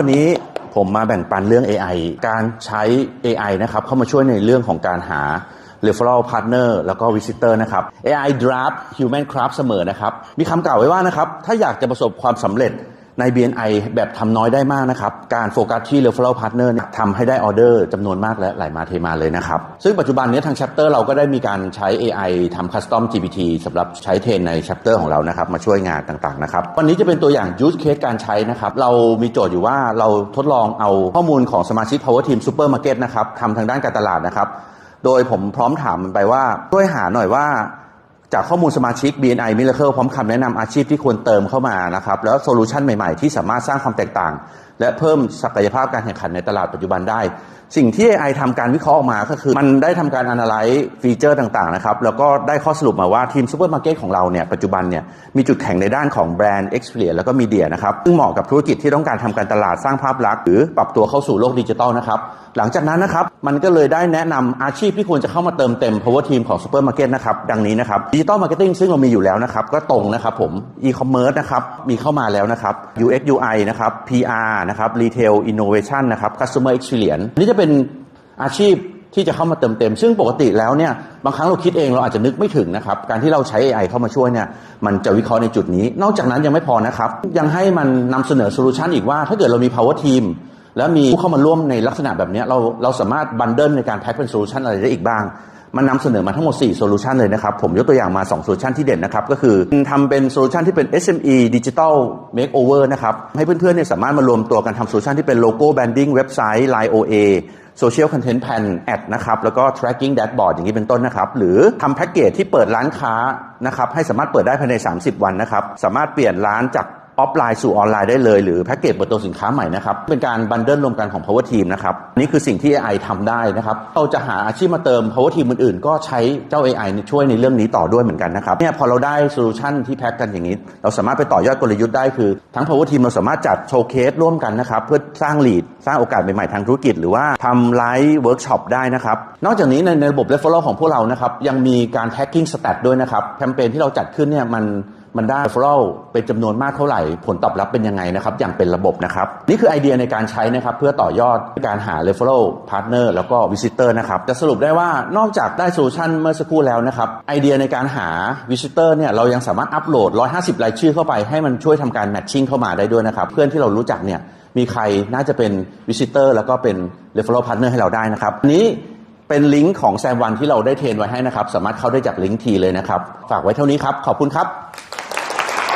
วันนี้ผมมาแบ่งปันเรื่อง AI การใช้ AI นะครับเข้ามาช่วยในเรื่องของการหา referral partner แล้วก็ visitor นะครับ AI draft human craft เสมอนะครับ มีคำกล่าวไว้ว่านะครับ ถ้าอยากจะประสบความสำเร็จ ใน BNI แบบทำน้อยได้มากนะครับ การโฟกัสที่ referral partner เนี่ยทำให้ได้ออเดอร์จำนวนมากและไหลมาเทมาเลยนะครับ ซึ่งปัจจุบันนี้ทาง chapter เราก็ได้มีการใช้ AI ทำ custom GPT สำหรับใช้เทรนใน chapter ของเรานะครับ มาช่วยงานต่างๆนะครับ วันนี้จะเป็นตัวอย่าง use case การใช้นะครับ เรามีโจทย์อยู่ว่าเราทดลองเอาข้อมูลของสมาชิก power team supermarket นะครับทำทางด้านการตลาดนะครับ โดยผมพร้อมถามมันไปว่าช่วยหาหน่อยว่า จากข้อมูลสมาชิก BNI Miracle พร้อมคำแนะนำอาชีพที่ควรเติมเข้ามานะครับแล้วโซลูชันใหม่ๆ ที่สามารถสร้างความแตกต่าง และเพิ่มศักยภาพการแข่งขันในตลาดปัจจุบันได้ สิ่งที่ AI ทำการวิเคราะห์ออกมาก็คือ มันได้ทำการ analyze ฟีเจอร์ต่างๆนะครับแล้วก็ได้ข้อสรุปมาว่าทีมซูเปอร์มาร์เก็ตของเราเนี่ยปัจจุบันเนี่ยมีจุดแข็งในด้านของแบรนด์ Experience แล้วก็มีเดียนะครับซึ่งเหมาะกับธุรกิจที่ต้องการทำการตลาดสร้างภาพลักษณ์หรือปรับตัวเข้าสู่โลกดิจิทัลนะครับหลังจากนั้นนะครับมันก็เลยได้แนะนำอาชีพที่ควรจะเข้ามาเติมเต็ม power team ของซูเปอร์มาร์เก็ตนะครับดังนี้นะครับดิจิตอลมาร์เก็ตติ้งซึ่งเรามีอยู่แล้วนะครับ ก็ตรงนะครับผม e-commerce นะครับ มีเข้ามาแล้วนะครับ UX UI นะครับ PR นะครับ retail innovation นะครับ customer experience นนี่จะเป็นอาชีพที่จะเข้ามาเติมเต็ม ซึ่งปกติแล้วเนี่ยบางครั้งเราคิดเองเราอาจจะนึกไม่ถึงนะครับ การที่เราใช้ AI เข้ามาช่วยเนี่ยมันจะวิเคราะห์ในจุดนี้ นอกจากนั้นยังไม่พอนะครับ ยังให้มันนำเสนอโซลูชันอีกว่า ถ้าเกิดเรามี power team แล้วมีผู้เข้ามาร่วมในลักษณะแบบนี้เราเราสามารถบันเดิลในการแพ็คเป็นโซลูชันอะไรได้อีกบ้าง มันนำเสนอมาทั้งหมด4โซลูชันเลยนะครับ ผมยกตัวอย่างมา2โซลูชันที่เด่นนะครับ ก็คือทำเป็นโซลูชันที่เป็น SME Digital Makeover นะครับ ให้เพื่อนๆเนี่ยสามารถมารวมตัวกันทำโซลูชันที่เป็นโลโก้แบนดิ้งเว็บไซต์ Line OA Social Content Plan Ad นะครับ แล้วก็ Tracking Dashboard อย่างนี้เป็นต้นนะครับ หรือทำแพ็กเกจที่เปิดร้านค้านะครับ ให้สามารถเปิดได้ภายใน 30 วันนะครับ สามารถเปลี่ยนร้านจาก ออฟไลน์สู่ออนไลน์ได้เลย หรือแพ็กเกจเปิดตัวสินค้าใหม่นะครับ เป็นการบันเดิลรวมกันของ Power Team นะครับ นี่คือสิ่งที่ AI ทำได้นะครับ เราจะหาอาชีพมาเติม Power Team อื่นๆ ก็ใช้เจ้า AI ช่วยในเรื่องนี้ต่อด้วยเหมือนกันนะครับเนี่ยพอเราได้โซลูชันที่แพ็กกันอย่างนี้ เราสามารถไปต่อยอดกลยุทธ์ได้คือ ทั้ง Power Team เราสามารถจัดโชว์เคสร่วมกันนะครับเพื่อสร้างลีดสร้างโอกาสใหม่ๆทางธุรกิจ หรือว่าทำไลฟ์เวิร์กช็อปได้นะครับนอกจากนี้ในในระบบ referral ของพวกเรานะครับยังมีการ tracking stat ด้วยนะครับแคมเปญที่เราจัดขึ้นเนี่ยมัน มันได้ referral เป็นจำนวนมากเท่าไหร่ ผลตอบรับเป็นยังไงนะครับ อย่างเป็นระบบนะครับ นี่คือไอเดียในการใช้นะครับ เพื่อต่อยอดการหา referral partner แล้วก็ visitor นะครับ จะสรุปได้ว่านอกจากได้โซลูชันเมื่อสักครู่แล้วนะครับ ไอเดียในการหา visitor เนี่ยเรายังสามารถอัปโหลด 150 รายชื่อเข้าไปให้มันช่วยทำการ matching เข้ามาได้ด้วยนะครับ เพื่อนที่เรารู้จักเนี่ยมีใครน่าจะเป็น visitor แล้วก็เป็น referral partner ให้เราได้นะครับนี้เป็นลิงก์ของแซมวันที่เราได้เทรนไว้ให้นะครับ สามารถเข้าได้จากลิงก์ทีเลยนะครับ ฝากไว้เท่านี้ครับ ขอบคุณครับ